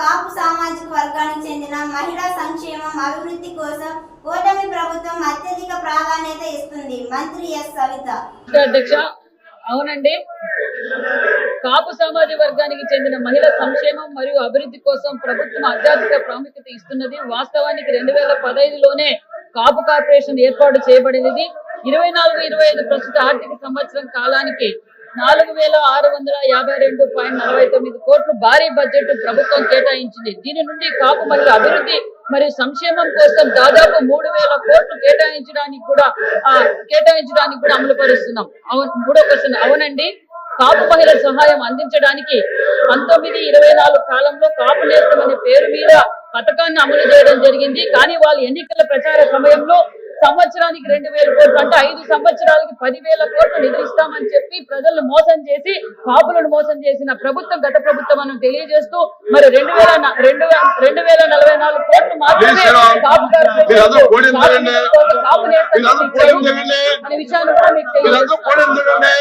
కాపు సామాజిక వర్గానికి చెందిన మహిళా సంక్షేమం అభివృద్ధి కోసం ఓటమి ప్రభుత్వం అత్యధిక ప్రాధాన్యత ఇస్తుంది. మంత్రి ఎస్ సవిత. అధ్యక్ష అవునండి. కాపు సామాజిక వర్గానికి చెందిన మహిళ సంక్షేమం మరియు అభివృద్ధి కోసం ప్రభుత్వం అత్యధిక ప్రాముఖ్యత ఇస్తున్నది. వాస్తవానికి రెండు వేల పదహైదులోనే కాపు కార్పొరేషన్ ఏర్పాటు చేయబడినది. ఇరవై నాలుగు ఇరవై ఐదు ప్రస్తుత ఆర్థిక సంవత్సరం కాలానికి నాలుగు వేల ఆరు వందల యాభై రెండు పాయింట్ నలభై తొమ్మిది కోట్లు భారీ బడ్జెట్ ప్రభుత్వం కేటాయించింది. దీని నుండి కాపు మరియు అభివృద్ధి మరియు సంక్షేమం కోసం దాదాపు మూడు వేల కోట్లు కేటాయించడానికి కూడా ఆ, కేటాయించడానికి కూడా అమలు పరుస్తున్నాం. అవును మూడో క్వశ్చన్. అవునండి. కాపు మహిళ సహాయం అందించడానికి పంతొమ్మిది ఇరవై నాలుగు కాలంలో కాపు నేస్తం అనే పేరు మీద పథకాన్ని అమలు చేయడం జరిగింది. కానీ వాళ్ళు ఎన్నికల ప్రచార సమయంలో సంవత్సరానికి రెండు వేల కోట్లు అంటే ఐదు సంవత్సరాలకి పదివేల కోట్లు నిధులిస్తామని చెప్పి ప్రజలను మోసం చేసి కాపులను మోసం చేసిన ప్రభుత్వం గత ప్రభుత్వం అని తెలియజేస్తూ మరి రెండు వేల రెండు రెండు వేల నలభై నాలుగు కోట్లు మాత్రమే. కాపు? కాపు నేస్తం మీరందరూ కోడి ఎందుకండి? అనే విషయాన్ని కూడా మీకు ఎందుకండి